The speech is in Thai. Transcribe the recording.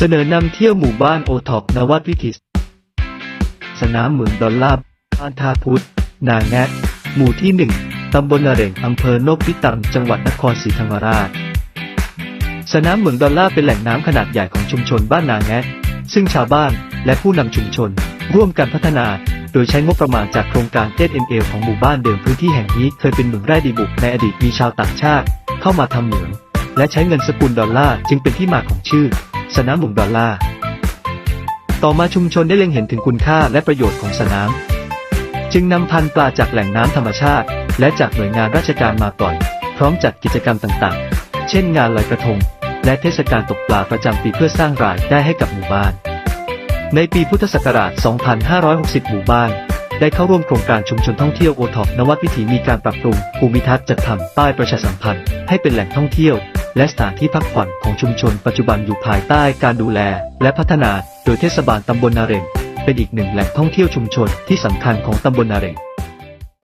เสนอนำเที่ยวหมู่บ้านโอท็อปนวัดวิถีสนามเหมืองดอลลาร์บ้านทาพุธนาแงะหมู่ที่หนึ่งตำบลนาเร่งอำเภอโนพิตำจังหวัดนครศรีธรรมราช สนามเหมืองดอลลาร์เป็นแหล่งน้ำขนาดใหญ่ของชุมชนบ้านนาแงะซึ่งชาวบ้านและผู้นำชุมชน ร่วมกันพัฒนา โดยใช้งบประมาณจากโครงการเ n l ของหมู่บ้านเดิมพื้นที่แห่งนี้เคยเป็นเหมืองแร่ดีบุกในอดีตมีชาวต่างชาติ เข้ามาทำเหมือง และใช้เงินสกุลดอลลาร์จึงเป็นที่มาของชื่อ สนามเหมืองดอลลาร์ต่อมาชุมชนได้เล็งเห็นถึงคุณค่าและประโยชน์ของสนาม จึงนำพันธุ์ปลาจากแหล่งน้ำธรรมชาติ และจากหน่วยงานราชการมาปล่อย พร้อมจัดกิจกรรมต่างๆ เช่นงานลอยกระทง และเทศกาลตกปลาประจำปีเพื่อสร้างรายได้ให้กับหมู่บ้าน ในปีพุทธศักราช 2560 หมู่บ้าน ได้เข้าร่วมโครงการชุมชนท่องเที่ยวโอท็อปนวัดวิถีมีการปรับปรุงภูมิทัศน์จัดทำป้ายประชาสัมพันธ์ให้เป็นแหล่งท่องเที่ยว และสถานที่พักผ่อนของชุมชนปัจจุบันอยู่ภายใต้การดูแล และพัฒนาโดยเทศบาลตำบลนาเรงเป็นอีกหนึ่งแหล่งท่องเที่ยวชุมชนที่สำคัญของตำบลนาเรง